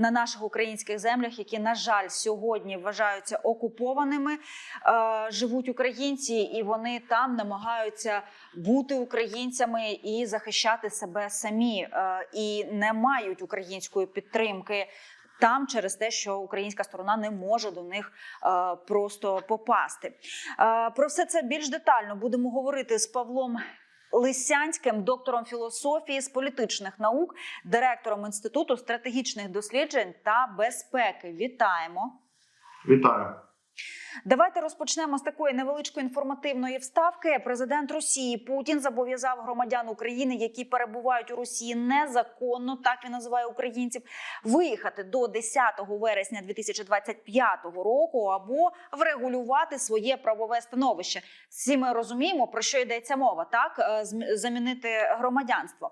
на наших українських землях, які на жаль сьогодні вважаються окупованими. Е, живуть українці, і вони там намагаються бути українцями і захищати себе самі, е, і не мають української підтримки. Там через те, що українська сторона не може до них е, просто попасти. Е, про все це більш детально будемо говорити з Павлом Лисянським, доктором філософії з політичних наук, директором інституту стратегічних досліджень та безпеки. Вітаємо! Вітаю. Давайте розпочнемо з такої невеличкої інформативної вставки. Президент Росії Путін зобов'язав громадян України, які перебувають у Росії незаконно, так він називає українців, виїхати до 10 вересня 2025 року або врегулювати своє правове становище. Всі ми розуміємо, про що йдеться мова, так Е, замінити громадянство.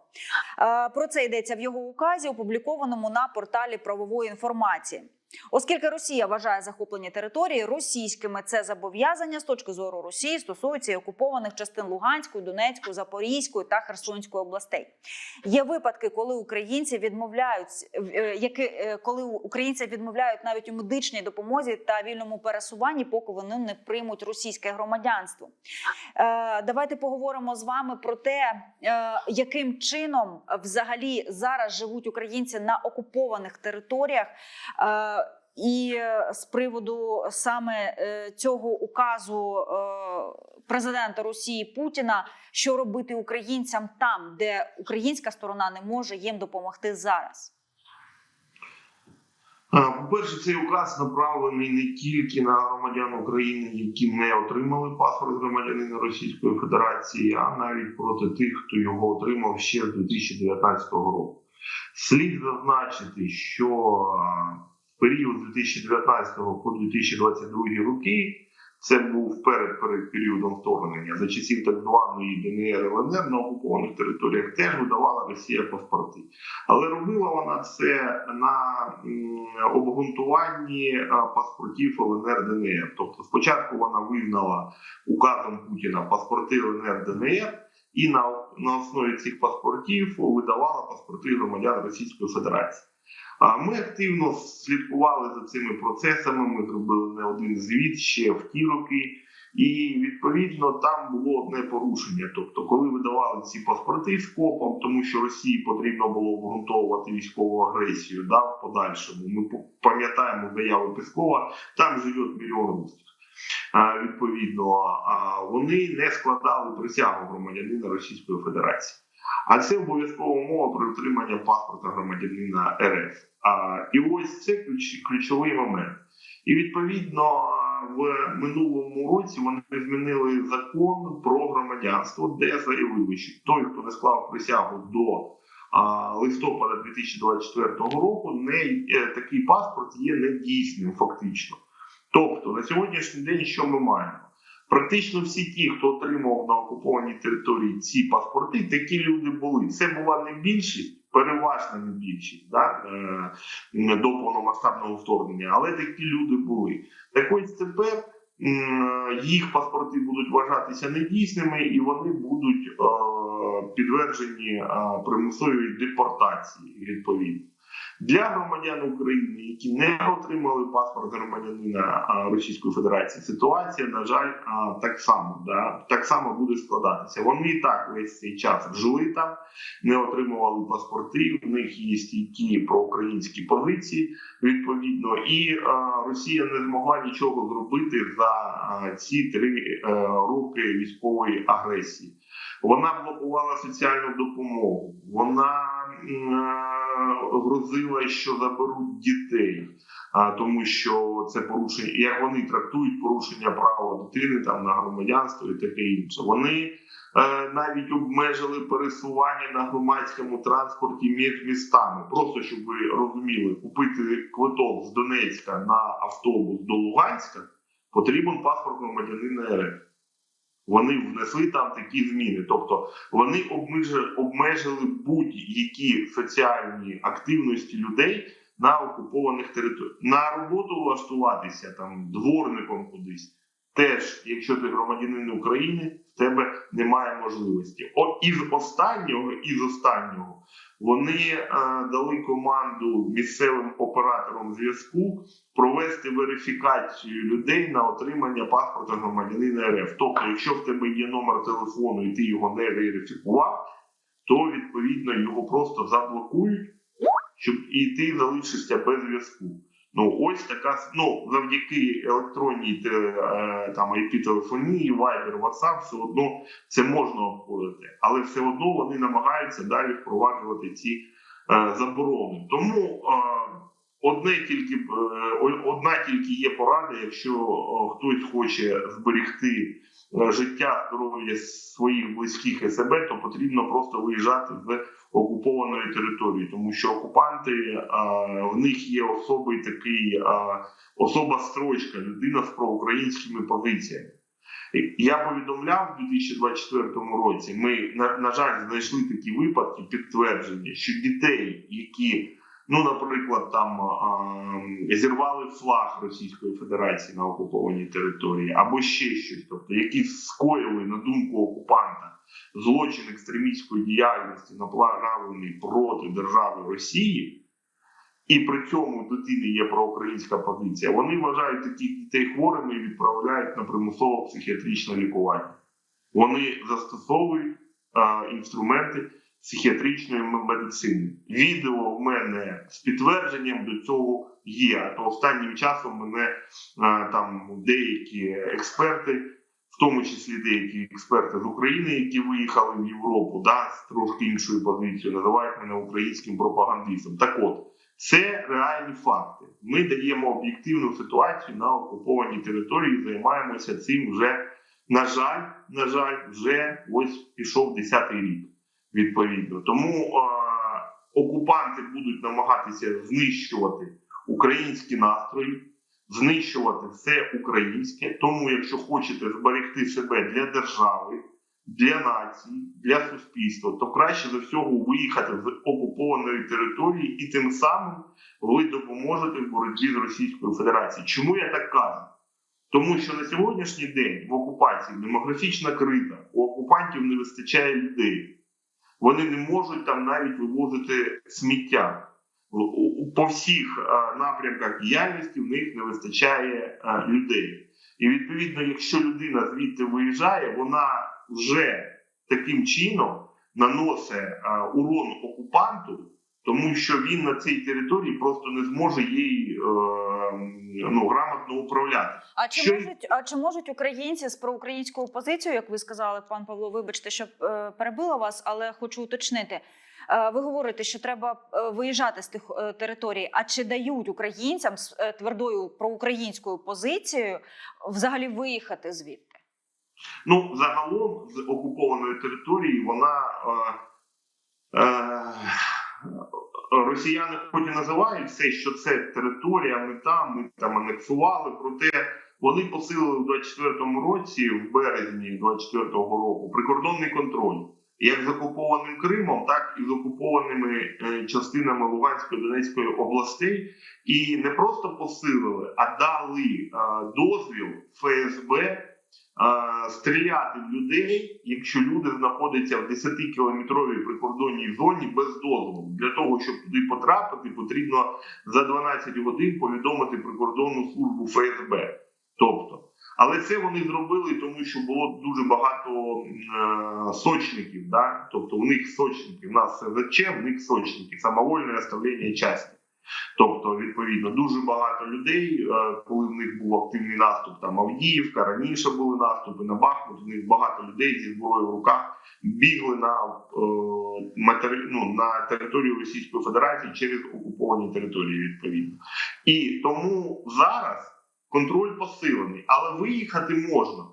Е, Про це йдеться в його указі, опублікованому на порталі правової інформації. Оскільки Росія вважає захоплені території російськими, це зобов'язання з точки зору Росії стосується і окупованих частин Луганської, Донецької, Запорізької та Херсонської областей. Є випадки, коли українці відмовляють, е, які е, коли українці відмовляють навіть у медичній допомозі та вільному пересуванні, поки вони не приймуть російське громадянство. Е, Давайте поговоримо з вами про те, яким чином взагалі зараз живуть українці на окупованих територіях. І е, з приводу саме е, цього указу е, президента Росії Путіна, що робити українцям там, де українська сторона не може їм допомогти зараз. По-перше, цей указ направлений не тільки на громадян України, які не отримали паспорт громадянина Російської Федерації, а навіть проти тих, хто його отримав ще з 2019 року. Слід зазначити, що період з 2019 по 2022 роки. Це був перед, перед періодом вторгнення за часів так званої ДНР ЛНР на окупованих територіях теж видавала Росія паспорти. Але робила вона це на обґрунтуванні е, паспортів ЛНР ДНР. Тобто, спочатку вона визнала указом Путіна паспорти ЛНР ДНР, і на, на основі цих паспортів видавала паспорти громадян Російської Федерації. Ми активно слідкували за цими процесами. Ми зробили не один звіт ще в ті роки. І відповідно там було одне порушення. Тобто, коли видавали ці паспорти скопом, тому що Росії потрібно було обґрунтовувати військову агресію, да, в подальшому. Ми пам'ятаємо заяви Пескова, там живе мільйон русських. Відповідно, а вони не складали присягу громадянина Російської Федерації. А це обов'язкова умова при отримання паспорта громадянина РФ. А, і ось це ключ, ключовий момент. І відповідно в минулому році вони змінили закон про громадянство, де заявили, що той, хто не склав присягу до а, листопада 2024 року, не е, такий паспорт є недійсним фактично. Тобто на сьогоднішній день що ми маємо? Практично всі ті, хто отримав на окупованій території ці паспорти, такі люди були. Це була не більшість, переважна більшість да, е, до повномасштабного вторгнення, але такі люди були. Так ось тепер їх паспорти будуть вважатися недійсними і вони будуть е, підтверджені е, примусовій депортації відповідно. Для громадян України, які не отримали паспорт громадянина Російської Федерації, ситуація, на жаль, так само да, так само буде складатися. Вони і так весь цей час жили там, не отримували паспорти. В них є стійкі проукраїнські позиції відповідно, і Росія не змогла нічого зробити за ці три е, роки військової агресії. Вона блокувала соціальну допомогу. Вона е, грозила, що заберуть дітей, а тому що це порушення, як вони трактують порушення права дитини там на громадянство і таке інше. Вони е, навіть обмежили пересування на громадському транспорті між містами. Просто щоб ви розуміли, купити квиток з Донецька на автобус до Луганська потрібен паспорт громадянина РФ. Вони внесли там такі зміни, тобто вони обмежили, обмежили будь-які соціальні активності людей на окупованих територіях. На роботу влаштуватися там дворником кудись. Теж, якщо ти громадянин України, в тебе немає можливості. От із останнього, із останнього вони е, дали команду місцевим операторам зв'язку провести верифікацію людей на отримання паспорта громадянина РФ. Тобто, якщо в тебе є номер телефону і ти його не верифікував, то відповідно його просто заблокують, щоб і ти залишишся без зв'язку. Ну ось така ну завдяки електронній е, там IP-телефонії, Viber, WhatsApp, все одно це можна обходити, але все одно вони намагаються далі впроваджувати ці е, заборони. Тому е, одне тільки е, одна тільки є порада, якщо хтось хоче зберегти життя, здоров'я своїх близьких і себе, то потрібно просто виїжджати з окупованої території, тому що окупанти е, в них є особий такий е, особа строчка, людина з проукраїнськими позиціями. Я повідомляв у 2024 році. Ми на, на жаль знайшли такі випадки підтвердження, що дітей, які ну, наприклад, там а, зірвали флаг Російської Федерації на окупованій території, або ще щось, тобто які скоїли на думку окупанта злочин екстремістської діяльності, направлений проти держави Росії. І при цьому у дитини є проукраїнська позиція. Вони вважають таких дітей хворими і відправляють на примусове психіатричне лікування. Вони застосовують а, інструменти психіатричної медицини. Відео в мене з підтвердженням до цього є. А то останнім часом мене там деякі експерти, в тому числі деякі експерти з України, які виїхали в Європу, да, з трошки іншою позицією, називають мене українським пропагандистом. Так от. Це реальні факти. Ми даємо об'єктивну ситуацію на окупованій території. Займаємося цим вже на жаль, на жаль, вже ось пішов 10-й рік. Відповідно, тому е, окупанти будуть намагатися знищувати українські настрої, знищувати все українське. Тому, якщо хочете зберегти себе для держави, для нації, для суспільства, то краще за всього виїхати з окупованої території, і тим самим ви допоможете в боротьбі з Російською Федерацією. Чому я так кажу? Тому що на сьогоднішній день в окупації демографічна криза, у окупантів не вистачає людей. Вони не можуть там навіть вивозити сміття. По всіх е, напрямках діяльності в них не вистачає е, людей. І відповідно, якщо людина звідти виїжджає, вона вже таким чином наносить е, урон окупанту, тому що він на цій території просто не зможе їй е, ну, грамотно управляти. А чи Що- можуть, а чи можуть українці з проукраїнською позицією, як ви сказали, пан Павло, вибачте, що е, перебила вас, але хочу уточнити. Е, Ви говорите, що треба е, виїжджати з тих е, територій. А чи дають українцям з твердою проукраїнською позицією взагалі виїхати звідти? Ну, загалом з окупованої території вона е, е, росіяни хоч і називають все, що це територія, ми там, ми там анексували, проте вони посилили в 24-му році, в березні 24-го року, прикордонний контроль. Як з окупованим Кримом, так і з окупованими е, частинами Луганської Донецької областей, і не просто посилили, а дали е, дозвіл ФСБ стріляти в людей, якщо люди знаходяться в 10-кілометровій прикордонній зоні без дозволу. Для того, щоб туди потрапити, потрібно за 12 годин повідомити прикордонну службу ФСБ. Тобто, але це вони зробили, тому що було дуже багато е, сочників. Да? Тобто, у них сочники, в нас СЗЧ, в них сочники, самовольне оставлення часті. Тобто, відповідно, дуже багато людей, е, коли в них був активний наступ, там Авдіївка, раніше були наступи на Бахмут. У них багато людей зі зброєю в руках бігли на, е, ну, на територію Російської Федерації через окуповані території, відповідно. І тому зараз контроль посилений, але виїхати можна.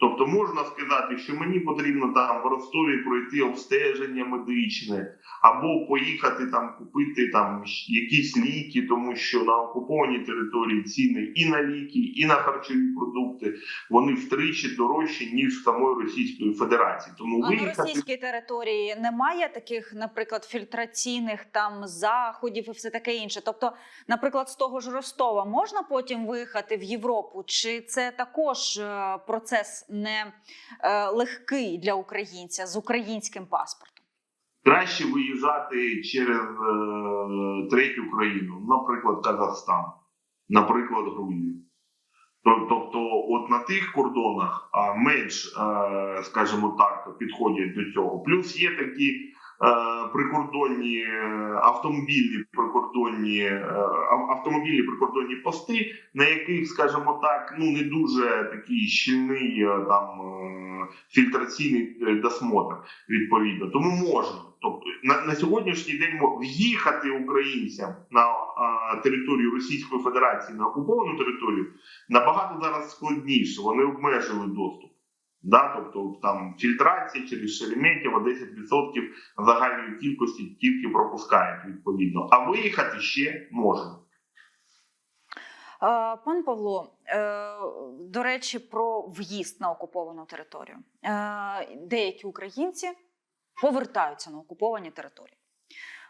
Тобто можна сказати, що мені потрібно там в Ростові пройти обстеження медичне, або поїхати там купити там якісь ліки, тому що на окупованій території ціни і на ліки, і на харчові продукти вони втричі дорожчі ніж в самої Російської Федерації. Тому А на російській території немає таких, наприклад, фільтраційних там заходів і все таке інше. Тобто, наприклад, з того ж Ростова можна потім виїхати в Європу, чи це також е, процес не е, легкий для українця з українським паспортом? Краще виїжджати через е, третю країну, наприклад, Казахстан, наприклад, Грузію. Тобто, от на тих кордонах менш, е, скажімо так, підходять до цього. Плюс є такі е, прикордонні е, автомобільні прикордонні е, автомобільні прикордонні пости, на яких, скажімо так, ну не дуже такий щільний е, там е, фільтраційний е, досмотр відповідно. Тому можна. Тобто на, на сьогоднішній день в'їхати українцям на а, територію Російської Федерації на окуповану територію набагато зараз складніше. Вони обмежили доступ. Да, тобто там фільтрація через Шереметьєво 10% загальної кількості тільки пропускають відповідно. А виїхати ще можна. Пан Павло, е, до речі, про в'їзд на окуповану територію. Е, Деякі українці повертаються на окуповані території.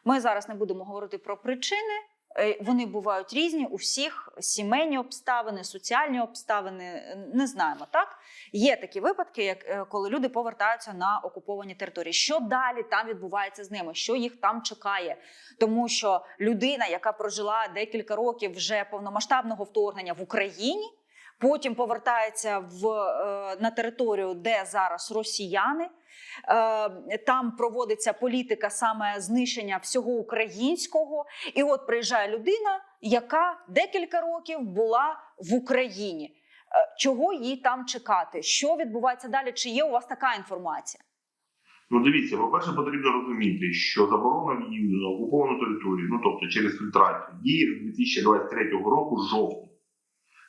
Ми зараз не будемо говорити про причини. Е, Вони бувають різні у всіх сімейні обставини, соціальні обставини. Не знаємо так. Є такі випадки, як е, коли люди повертаються на окуповані території. Що далі там відбувається з ними? Що їх там чекає? Тому що людина, яка прожила декілька років вже повномасштабного вторгнення в Україні, потім повертається в, е, на територію, де зараз росіяни. Е, Там проводиться політика саме знищення всього українського. І от приїжджає людина, яка декілька років була в Україні. Е, Чого їй там чекати? Що відбувається далі? Чи є у вас така інформація? Ну, дивіться, по-перше, потрібно розуміти, що заборона в'їзду на окуповану територію, ну тобто через фільтрацію, діє з 2023 року жовтня.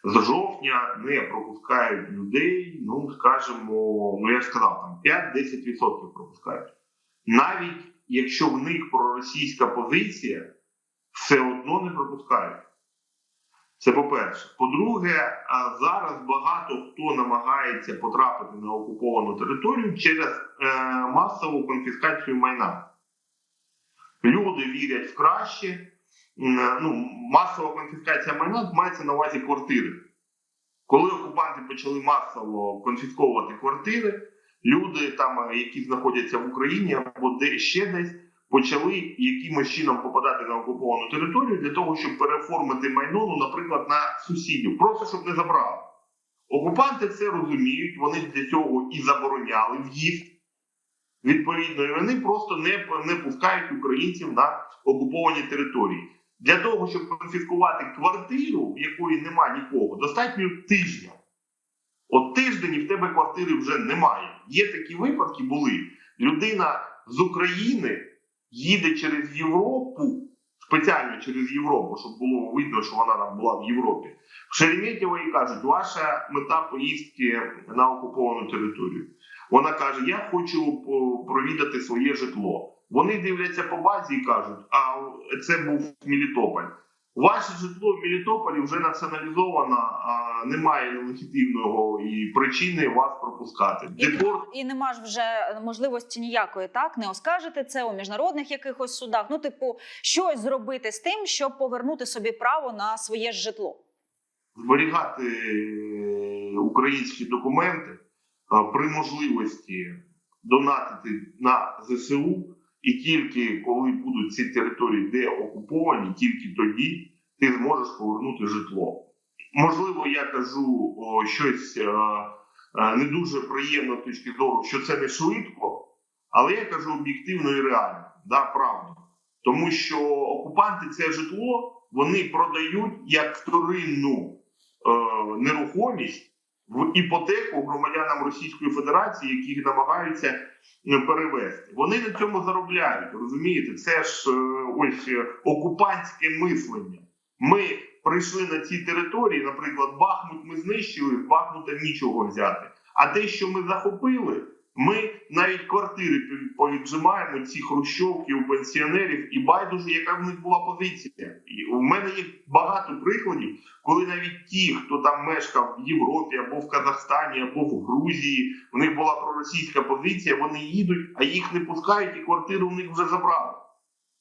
З жовтня не пропускають людей, ну скажімо, ну я ж сказав, там 5-10% пропускають. Навіть якщо в них проросійська позиція, все одно не пропускають. Це по-перше. По-друге, зараз багато хто намагається потрапити на окуповану територію через е, масову конфіскацію майна. Люди вірять в краще. М, Ну, масова конфіскація майна мається на увазі квартири. Коли окупанти почали масово конфісковувати квартири, люди, там, е, які знаходяться в Україні або де ще десь, почали якимось чином попадати на окуповану територію для того, щоб переформити майно, ну, наприклад, на сусідів, просто щоб не забрали. Окупанти це розуміють, вони для цього і забороняли в'їзд. Відповідно, і вони просто не, не пускають українців на окуповані території. Для того, щоб конфіскувати квартиру, в якої нема нікого, достатньо тижня. От тиждень і в тебе квартири вже немає. Є такі випадки були. Людина з України їде через Європу, спеціально через Європу, щоб було видно, що вона там була в Європі. В Шереметьєво їй кажуть, ваша мета поїздки на окуповану територію. Вона каже: Я хочу провідати своє житло. Вони дивляться по базі і кажуть, а це був Мелітополь. Ваше житло в Мелітополі вже націоналізовано, а немає легітимного і причини вас пропускати. І, Депорт і нема ж вже можливості ніякої, так не оскаржити це у міжнародних якихось судах. Ну, типу, щось зробити з тим, щоб повернути собі право на своє житло. зберігати е, українські документи при можливості донатити на ЗСУ, і тільки коли будуть ці території, де окуповані, тільки тоді ти зможеш повернути житло. Можливо, я кажу о, щось е, е, не дуже приємно з точки зору, що це не швидко, але я кажу об'єктивно і реально, да, правду. Тому що окупанти це житло вони продають як вторинну е, нерухомість в іпотеку громадянам Російської Федерації, які намагаються е, перевести. Вони на цьому заробляють. Розумієте, це ж е, ось е, окупантське мислення. Ми прийшли на ці території, наприклад, Бахмут ми знищили, Бахмута нічого взяти. А те, що ми захопили, ми навіть квартири повіджимаємо ці хрущовки у пенсіонерів, і байдуже, яка в них була позиція. І у мене є багато прикладів, коли навіть ті, хто там мешкав в Європі або в Казахстані, або в Грузії, у них була проросійська позиція, вони їдуть, а їх не пускають, і квартиру у них вже забрали.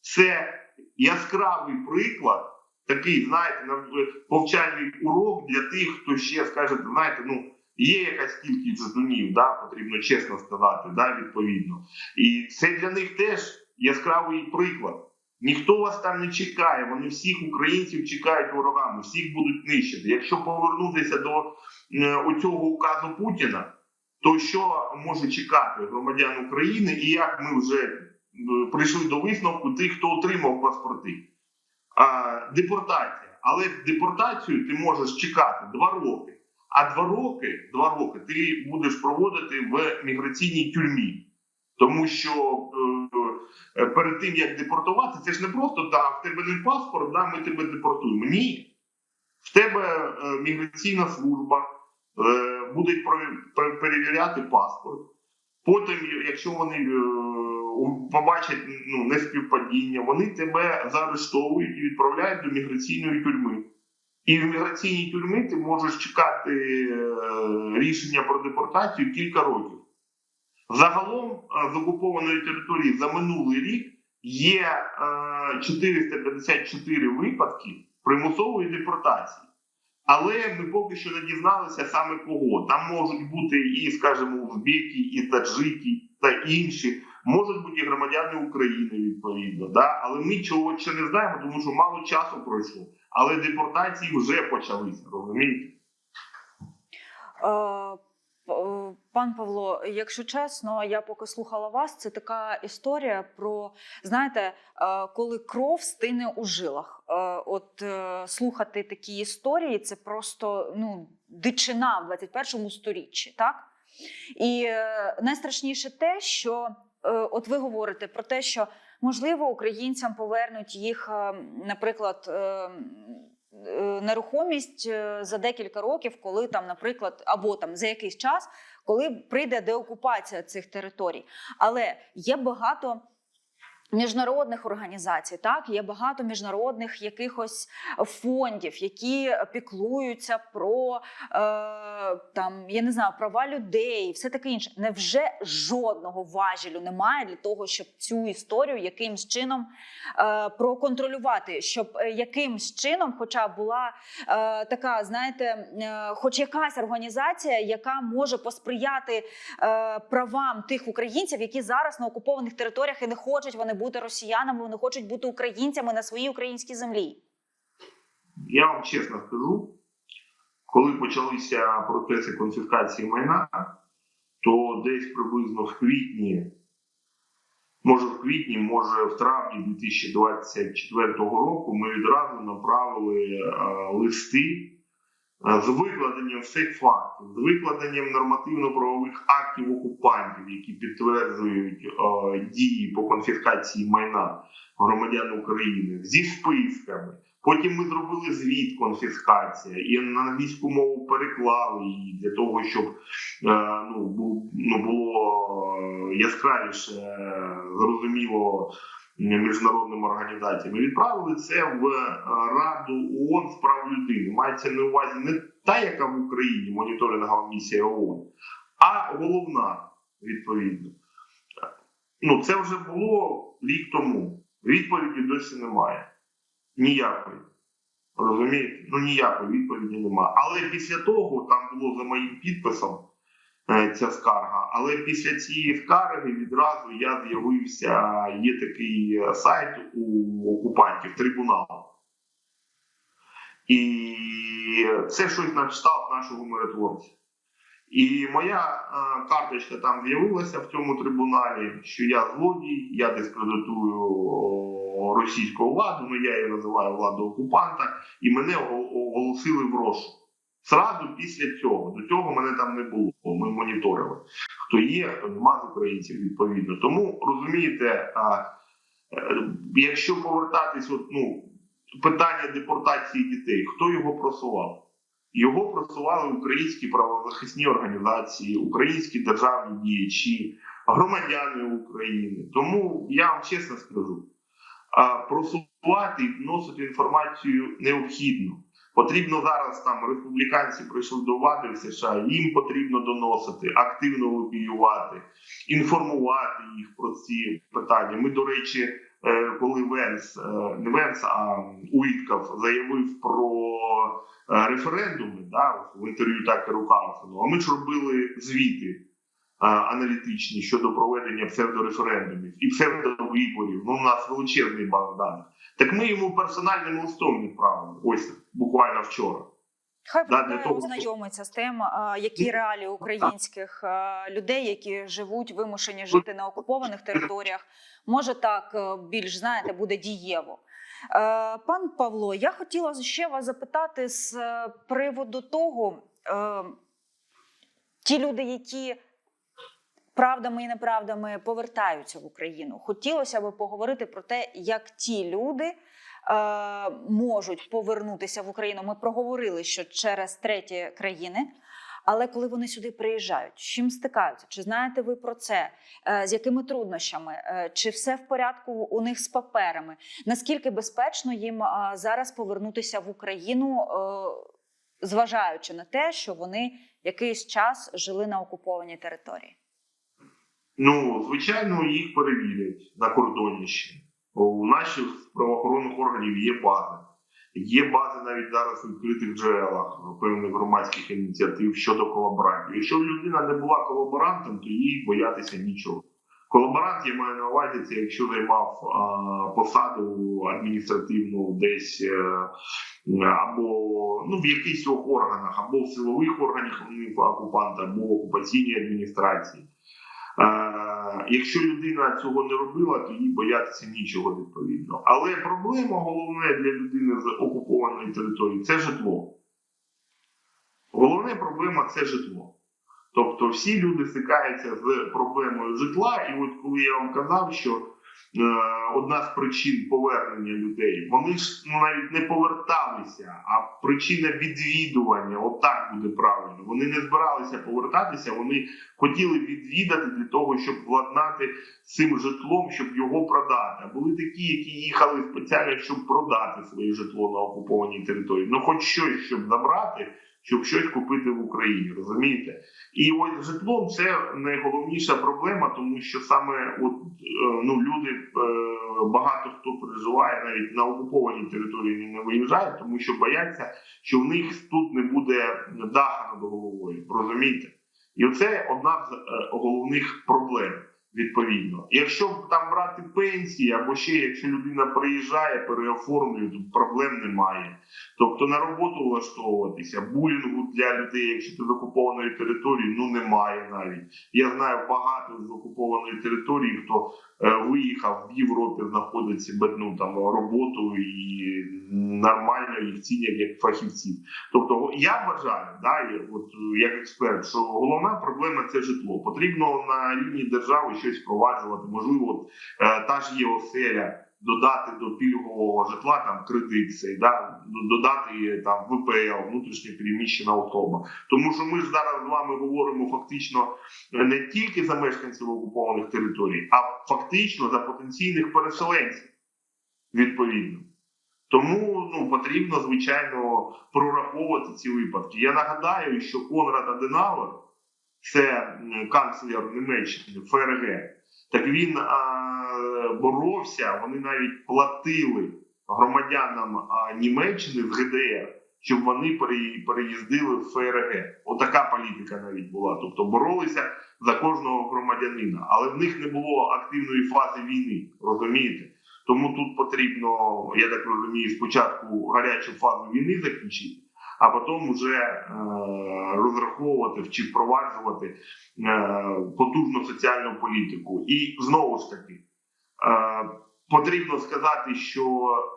Це яскравий приклад, такий, знаєте, на- повчальний урок для тих, хто ще скаже, знаєте, ну. Є якась кількість жетонів, да, потрібно чесно сказати, да, відповідно. І це для них теж яскравий приклад. Ніхто вас там не чекає. Вони всіх українців чекають ворогами, всіх будуть нищити. Якщо повернутися до е, оцього указу Путіна, то що може чекати громадян України, і як ми вже е, прийшли до висновку тих, хто отримав паспорти? Депортація. Але депортацію ти можеш чекати два роки. А два роки, два роки ти будеш проводити в міграційній тюрмі. Тому що е, е, перед тим як депортувати, це ж не просто да, в тебе не паспорт, да, ми тебе депортуємо. Ні. В тебе е, міграційна служба е, буде перевіряти паспорт. Потім, якщо вони е, побачать ну, неспівпадіння, вони тебе заарештовують і відправляють до міграційної тюрми. І в міграційній тюрмі ти можеш чекати е, рішення про депортацію кілька років. Загалом е, з окупованої території за минулий рік є е, 454 випадки примусової депортації. Але ми поки що не дізналися саме кого. Там можуть бути і, скажімо, узбеки, і таджики та інші, можуть бути і громадяни України відповідно. Да? Але ми чого ще не знаємо, тому що мало часу пройшло. Але депортації вже почалися, розумієте? Е, е, Пан Павло, якщо чесно, я поки слухала вас, це така історія про знаєте, е, коли кров стине у жилах. От слухати такі історії це просто ну, дичина в 21 сторіччі, так? І найстрашніше те, що от ви говорите про те, що можливо українцям повернуть їх, е, наприклад. е, е, Нерухомість за декілька років, коли там, наприклад, або там за якийсь час, коли прийде деокупація цих територій. Але є багато міжнародних організацій, так є багато міжнародних якихось фондів, які піклуються про е, там, я не знаю, права людей, все таке інше. Невже жодного важелю немає для того, щоб цю історію якимсь чином е, проконтролювати, щоб е, якимсь чином, хоча була е, така, знаєте, е, хоч якась організація, яка може посприяти е, правам тих українців, які зараз на окупованих територіях і не хочуть вони бути росіянами, вони хочуть бути українцями на своїй українській землі. Я вам чесно скажу, коли почалися процеси конфіскації майна, то десь приблизно в квітні, може в квітні, може в травні 2024 року, ми відразу направили е, листи з викладенням всіх фактів, з викладенням нормативно-правових актів окупантів, які підтверджують е, дії по конфіскації майна громадян України, зі списками. Потім ми зробили звіт конфіскація і на англійську мову переклали її для того, щоб е, ну, ну, було е, яскравіше е, зрозуміло міжнародним організаціям. Ми відправили це в е, Раду ООН з прав людини. Мається на увазі не та, яка в Україні моніторингова місія ООН, а головна відповідно. Ну, це вже було рік тому. Відповіді досі немає. Ніякої. Розумієте? Ну ніякої відповіді немає. Але після того там було за моїм підписом ця скарга. Але після цієї скарги відразу я з'явився. Є такий е, сайт у окупантів трибунал. І це щось на кшталт нашого миротворця. І моя е, карточка там з'явилася в цьому трибуналі, що я злодій, я дискредитую російську владу, ну я її називаю владу окупанта, і мене оголосили в розшук. Зразу після цього. До цього мене там не було. Ми моніторили. Хто є, хто нема з українців відповідно. Тому розумієте, а, е, якщо повертатись, от, ну, питання депортації дітей, хто його просував? Його просували українські правозахисні організації, українські державні діячі, громадяни України. Тому я вам чесно скажу, просувати і вносити інформацію необхідно. Потрібно зараз там республіканці прийшли до влади в США. Їм потрібно доносити, активно лобіювати, інформувати їх про ці питання. Ми, до речі, е, коли Венс, е, не Венс, а Уіткав заявив про е, референдуми да, в інтерв'ю Такеру Карлсону, а ми ж робили звіти аналітичні щодо проведення псевдореферендумів і псевдовиборів. Ну, у нас величезний банк даних. Так ми йому персональним листом відправили. Ось буквально вчора. Хай Да, того, ознайомиться з тим, які реалії українських людей, які живуть, вимушені жити на окупованих територіях. Може так е, більш знаєте, буде дієво. Е, Пан Павло, я хотіла ще вас запитати з е, приводу того, ті люди, які правдами і неправдами повертаються в Україну. Хотілося б поговорити про те, як ті люди можуть повернутися в Україну. Ми проговорили, що через треті країни. Але коли вони сюди приїжджають, з чим стикаються? Чи знаєте ви про це? Е, З якими труднощами? Е, Чи все в порядку у них з паперами? Наскільки безпечно їм е, зараз повернутися в Україну, е, зважаючи на те, що вони якийсь час жили на окупованій території? Ну, звичайно, їх перевірять на кордоні ще. У наших правоохоронних органів є бази. Є бази навіть зараз у відкритих джерелах певних громадських ініціатив щодо колаборантів. Якщо людина не була колаборантом, то їй боятися нічого. Колаборант я маю на увазі, це якщо займав а, посаду адміністративну десь е, або ну, в якихось органах, або в силових органах окупанта, або в окупаційній адміністрації. Якщо людина цього не робила, то їй боятися нічого відповідно. Але проблема головна для людини з окупованої території це житло. Головна проблема це житло. Тобто всі люди стикаються з проблемою житла, і от коли я вам казав, що одна з причин повернення людей, вони ж ну, навіть не поверталися, а причина відвідування, отак буде правильно. Вони не збиралися повертатися, вони хотіли відвідати для того, щоб владнати цим житлом, щоб його продати. Були такі, які їхали спеціально, щоб продати своє житло на окупованій території. Ну, хоч щось, щоб забрати, щоб щось купити в Україні, розумієте? І ось житлом це найголовніша проблема, тому що саме от е, ну люди е, багато хто переживає навіть на окупованій території не виїжджає, тому що бояться, що в них тут не буде даха над головою. Розумієте? І оце одна з е, головних проблем. Відповідно, якщо там брати пенсії, або ще якщо людина приїжджає, переоформлює, то проблем немає. Тобто на роботу влаштовуватися, булінгу для людей, якщо ти з окупованої території, ну немає навіть. Я знаю багато з окупованої території, хто виїхав в Європі, знаходить себе ну, там роботу і нормально їх цінять як фахівців. Тобто, я вважаю, да, от як експерт, що головна проблема це житло. Потрібно на рівні держави щось впроваджувати. Можливо, от, е, та ж є оселя. Додати до пільгового житла там кредит цей, да додати там ВПЛ, внутрішньо переміщена особа. Тому що ми ж зараз з вами говоримо фактично не тільки за мешканців окупованих територій, а фактично за потенційних переселенців відповідно. Тому ну потрібно звичайно прораховувати ці випадки. Я нагадаю, що Конрад Аденауер, це канцлер Німеччини ФРГ, так він а, боровся. Вони навіть платили громадянам а, Німеччини з ГДР, щоб вони переїздили в ФРГ. Отака політика навіть була. Тобто боролися за кожного громадянина, але в них не було активної фази війни. Розумієте? Тому тут потрібно, я так розумію, спочатку гарячу фазу війни закінчити, а потім вже е, розраховувати чи впроваджувати е, потужну соціальну політику. І знову ж таки, е, потрібно сказати, що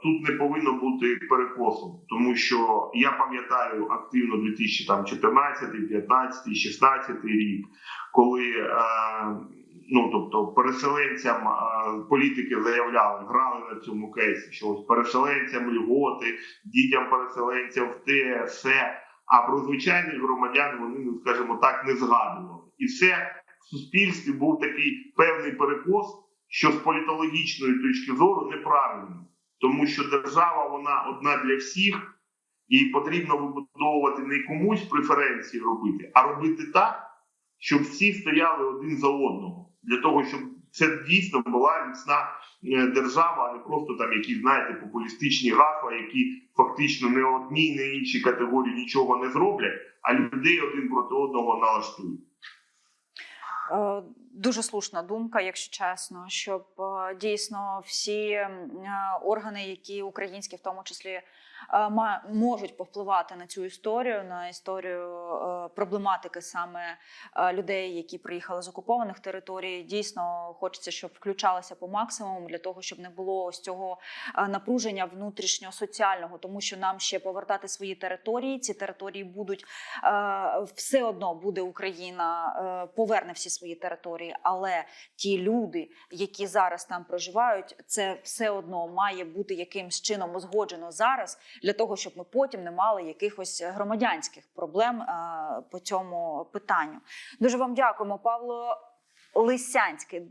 тут не повинно бути перекосу, тому що я пам'ятаю активно 2014, 15, 16 рік, коли. Е, Ну, тобто, переселенцям е, політики заявляли, грали на цьому кейсі, що ось переселенцям льготи, дітям переселенцям в те, все. А про звичайних громадян вони, ну скажімо так, не згадували. І все в суспільстві був такий певний перекос, що з політологічної точки зору неправильно, тому що держава вона одна для всіх, і потрібно вибудовувати не комусь преференції робити, а робити так, щоб всі стояли один за одного, для того, щоб це дійсно була міцна е, держава, а не просто там якісь, знаєте, популістичні гасла, які фактично не одній, не іншій категорії нічого не зроблять, а людей один проти одного налаштують. Е, Дуже слушна думка, якщо чесно, щоб е, дійсно всі органи, які українські, в тому числі, можуть повпливати на цю історію, на історію е, проблематики саме е, людей, які приїхали з окупованих територій. Дійсно, хочеться, щоб включалися по максимуму для того, щоб не було ось цього е, напруження внутрішньо-соціального, тому що нам ще повертати свої території. Ці території будуть е, все одно буде Україна е, поверне всі свої території, але ті люди, які зараз там проживають, це все одно має бути якимсь чином узгоджено зараз для того, щоб ми потім не мали якихось громадянських проблем е, по цьому питанню. Дуже вам дякуємо, Павло Лисянський.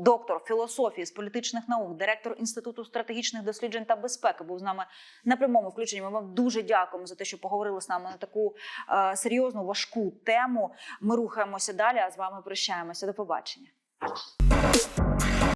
Доктор філософії з політичних наук, директор інституту стратегічних досліджень та безпеки, був з нами на прямому включенні. Ми вам дуже дякуємо за те, що поговорили з нами на таку е, серйозну важку тему. Ми рухаємося далі. А з вами прощаємося. До побачення.